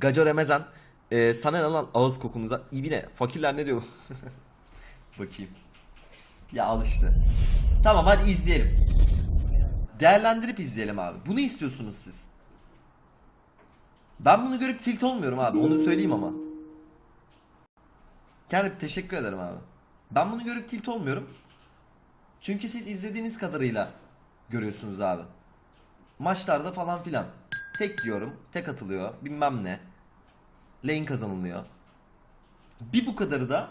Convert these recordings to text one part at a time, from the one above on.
Gaco Remezen. E, sana ne lan ağız kokumuza. İbine. Fakirler ne diyor? Bakayım. Ya al işte. Tamam hadi izleyelim. Değerlendirip izleyelim abi. Bunu istiyorsunuz siz. Ben bunu görüp tilt olmuyorum abi. Onu söyleyeyim ama. Kerim teşekkür ederim abi. Ben bunu görüp tilt olmuyorum. Çünkü siz izlediğiniz kadarıyla görüyorsunuz abi. Maçlarda falan filan. Tek diyorum, tek atılıyor, bilmem ne. Lane kazanılıyor. Bir bu kadarı da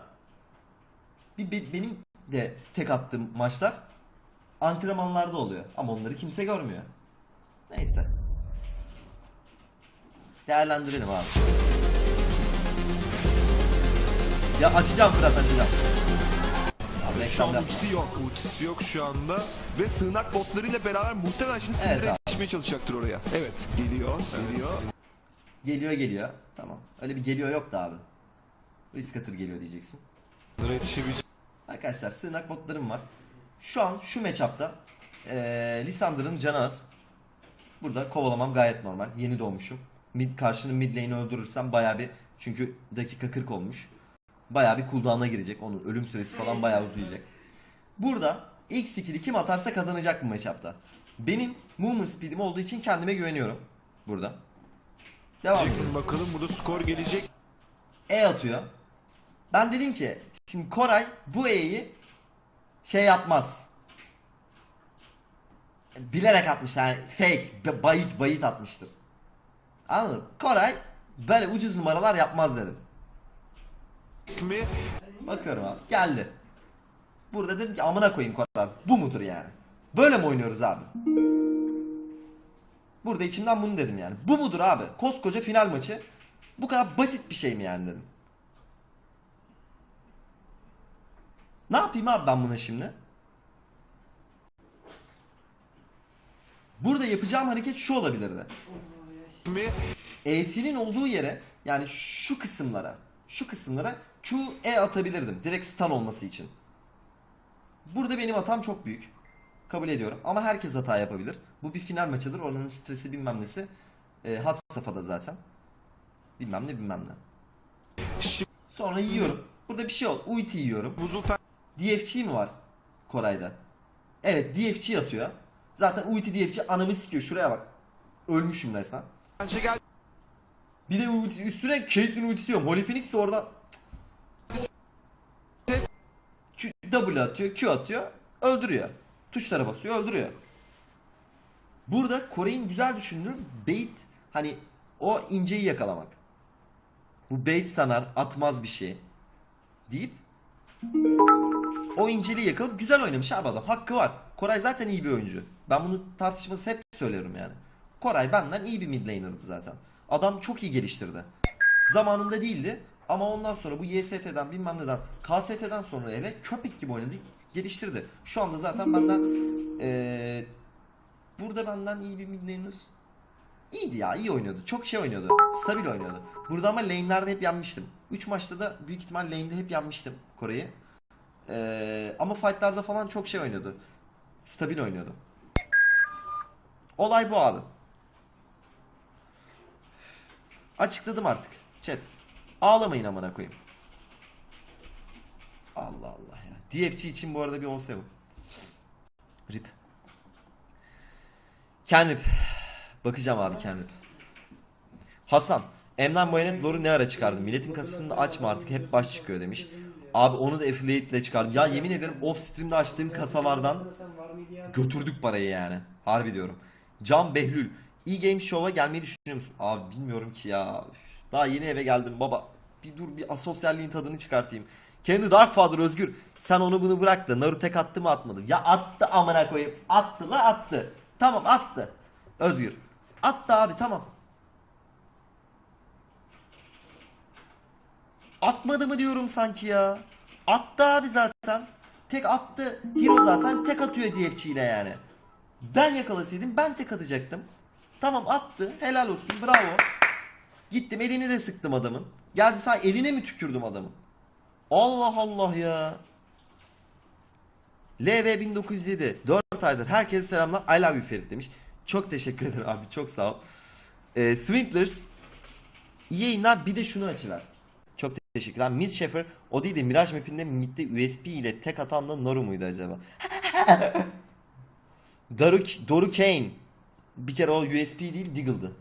bir be- benim de tek attığım maçlar antrenmanlarda oluyor. Ama onları kimse görmüyor. Neyse. Değerlendirelim abi. Ya açacağım Fırat açacağım. Abi Şu reklam an yapma. ultisi yok. Ultisi yok şu anda. Ve sığınak botlarıyla beraber muhtemelen şimdi Evet sindire abi. yetişmeye çalışacaktır oraya. Evet. Geliyor. Geliyor. Geliyor geliyor. Tamam. Öyle bir geliyor yok da abi. Risk atır geliyor diyeceksin. Sindire yetişebilecek. Arkadaşlar sığınak botlarım var. Şu an şu matchup'ta eee Lissandra'nın canı az. Burada kovalamam gayet normal. Yeni doğmuşum. Mid, karşının mid lane'i öldürürsem bayağı bir çünkü dakika 40 olmuş. Bayağı bir cooldown'a girecek. Onun ölüm süresi falan bayağı uzayacak. Burada ilk skill'i kim atarsa kazanacak bu matchup'ta. Benim movement speed'im olduğu için kendime güveniyorum. Burada. Devam edelim. Bakalım burada skor gelecek. E atıyor. Ben dedim ki şimdi Koray bu E'yi şey yapmaz. Bilerek atmışlar. Yani fake, bayit bayit atmıştır. Anladın mı? Koray böyle ucuz numaralar yapmaz dedim. Mi? Bakıyorum abi. Geldi. Burada dedim ki amına koyayım Koray. Bu mudur yani? Böyle mi oynuyoruz abi? Burada içimden bunu dedim yani. Bu mudur abi? Koskoca final maçı. Bu kadar basit bir şey mi yani dedim. Ne yapayım abi ben buna şimdi? Burada yapacağım hareket şu olabilirdi. E'sinin olduğu yere yani şu kısımlara şu kısımlara Q E atabilirdim. Direkt stun olması için. Burada benim hatam çok büyük. Kabul ediyorum. Ama herkes hata yapabilir. Bu bir final maçıdır. Oranın stresi bilmem nesi. E, had safhada zaten. Bilmem ne bilmem ne. Sonra yiyorum. Burada bir şey ol. Ulti yiyorum. DFC mi var Koray'da? Evet DFC atıyor. Zaten ulti DFC anamı sikiyor. Şuraya bak. Ölmüşüm resmen. gel. Bir de ulti, üstüne Caitlyn ultisi yok. Holy Phoenix de orada Q, W atıyor, Q atıyor, öldürüyor. Tuşlara basıyor, öldürüyor. Burada Koray'ın güzel düşündüğü bait hani o inceyi yakalamak. Bu bait sanar, atmaz bir şey deyip o inceliği yakalayıp güzel oynamış abi adam. Hakkı var. Koray zaten iyi bir oyuncu. Ben bunu tartışması hep söylerim yani. Koray benden iyi bir mid zaten. Adam çok iyi geliştirdi. Zamanında değildi ama ondan sonra bu YST'den bilmem neden KST'den sonra hele köpek gibi oynadı geliştirdi. Şu anda zaten benden eee, burada benden iyi bir mid laner iyiydi ya iyi oynuyordu. Çok şey oynuyordu. Stabil oynuyordu. Burada ama lane'lerde hep yenmiştim. 3 maçta da büyük ihtimal lane'de hep yenmiştim Kore'yi. Ee, ama fightlarda falan çok şey oynuyordu. Stabil oynuyordu. Olay bu abi. Açıkladım artık. Chat. Ağlamayın amına koyayım. Allah Allah ya. DFC için bu arada bir 17. Rip. Ken Rip. Bakacağım abi Ken Rip. Hasan. Emden Bayonet Lore'u ne ara çıkardın? Milletin kasasını açma artık hep baş çıkıyor demiş. Abi onu da affiliate ile çıkardım. Ya yemin ederim off stream'de açtığım kasalardan götürdük parayı yani. Harbi diyorum. Can Behlül. E-Game Show'a gelmeyi düşünüyor musun? Abi bilmiyorum ki ya. Daha yeni eve geldim baba. Bir dur bir asosyalliğin tadını çıkartayım. Kendi Darkfather Özgür. Sen onu bunu bırak da Naruto tek attı mı atmadı? Ya attı amına koyayım. Attı la attı. Tamam attı. Özgür. Attı abi tamam. Atmadı mı diyorum sanki ya. Attı abi zaten. Tek attı. Hero zaten tek atıyor DFC ile yani. Ben yakalasaydım ben tek atacaktım. Tamam attı. Helal olsun. Bravo. Gittim elini de sıktım adamın. Geldi sağ eline mi tükürdüm adamın? Allah Allah ya. LV 1907 4 aydır herkese selamlar. I love you Ferit demiş. Çok teşekkür ederim abi çok sağ ol. Ee, Swindlers İyi yayınlar bir de şunu açıver. Çok teşekkürler. Miss Sheffer o değil de Mirage Map'inde midde USB ile tek atan da Noru muydu acaba? Doruk, Doru Kane. Bir kere o USB değil Diggle'dı.